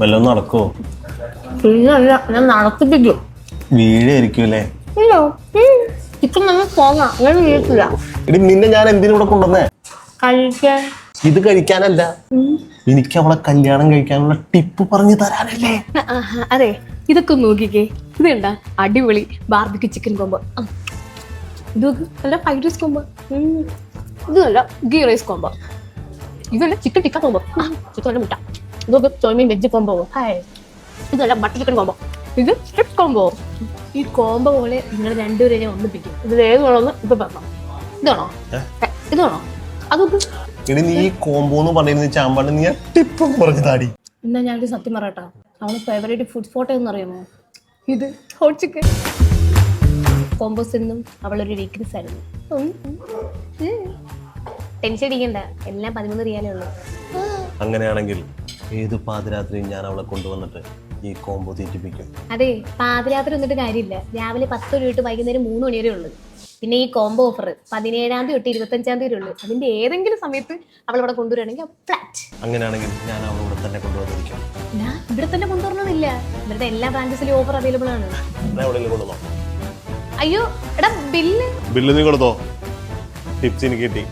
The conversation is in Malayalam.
വല്ലതും നടക്കോ ഇല്ല ഞാൻ നടത്തിപ്പിക്കും. വീഴായിരിക്കും അല്ലേ ഇല്ലോ ഇപ്പം നമ്മൾ പോകാം. ഞാൻ വീട്ടില്ല എടി നിന്നെ ഞാൻ എന്തിനൂടെ കൊണ്ടുവന്നേ? കഴിക്കാൻ. ഇത് കഴിക്കാനല്ല. എനിക്ക് അവളെ കല്യാണം കഴിക്കാനുള്ള ടിപ്പ് പറഞ്ഞു തരാനല്ലേ? ആഹാ, അതെ. ഇതൊക്കെ ഒന്ന് നോക്കിക്കേ. ഇത് കണ്ട അടിപൊളി ബാർബിക്ക് ചിക്കൻ കോമ്പോ ഇത് നോക്ക്, നല്ല ഫ്രൈഡ് റൈസ് കോമ്പോ ഇത് നല്ല ഗീ റൈസ് കോമ്പോ ഇത് നല്ല ചിക്കൻ ടിക്ക കോമ്പോ ചിക്കൻ നല്ല മുട്ട. ഇതൊക്കെ chow mein veg combo hi ഇതല്ല ബട്ടർ ചിക്കൻ കോമ്പോ ഇത് സ്ട്രിപ്പ് കോംബോ ഈ കോംബോ പോലെ നിങ്ങൾ രണ്ടുപേരെ ഞാൻ ഒന്നിപ്പിക്കും ഇതിൽ ഏത് വേണമെന്ന് ഇപ്പൊ പറഞ്ഞു ഇതാണോ ഇതാണോ ഇത് അതൊക്കെ എടി നീ ഈ കോംബോ എന്ന് പറഞ്ഞിരുന്ന ചാമ്പാണ്ട് നീ ടിപ്പ് പറഞ്ഞു താടി എന്നാ ഞാൻ സത്യം പറയട്ടാ. അവളെ ഫേവറേറ്റ് ഫുഡ് ഫോട്ടോ എന്ന് അറിയാമോ? ഇത് ഹോട്ട് ചിക്കൻ കോംബോസ് എന്നും അവളൊരു വീക്ക്നെസ് ആയിരുന്നു. ടെൻഷൻ അടിക്കണ്ട. എല്ലാം പതിമൂന്ന് റിയാലേ ഉള്ളൂ. അങ്ങനെയാണെങ്കിൽ ഏത് പാതിരാത്രിയും ഞാൻ അവളെ കൊണ്ടുവന്നിട്ട് ഈ കോംബോ തീറ്റിപ്പിക്കും. അതെ പാതിരാത്രി വന്നിട്ട് കാര്യമില്ല. രാവിലെ പത്ത് മണി തൊട്ട് വൈകുന്നേരം മൂന്ന് മണി വരെ ഉള്ളു. പിന്നെ ഈ കോംബോ ഓഫർ പതിനേഴാം തീയതി തൊട്ട് ഇരുപത്തഞ്ചാം തീയതി ഉള്ളു. അതിന്റെ ഏതെങ്കിലും സമയത്ത് അവൾ ഇവിടെ കൊണ്ടുവരികയാണെങ്കിൽ ഫ്ലാറ്റ് അങ്ങനെയാണെങ്കിൽ ഞാൻ അവളോട് തന്നെ കൊണ്ടുവന്നിരിക്കും. ഞാൻ ഇവിടെ തന്നെ കൊണ്ടുവരണമെന്നില്ല ഇവരുടെ എല്ലാ ബ്രാഞ്ചസിലും ഓഫർ അവൈലബിൾ ആണ്. ഞാൻ എവിടെയെങ്കിലും കൊണ്ടുവന്നോ? അയ്യോ എടാ ബില്ല് ബില്ല് നീ കൊടുത്തോ? ടിപ്സ് എനിക്ക് കിട്ടി.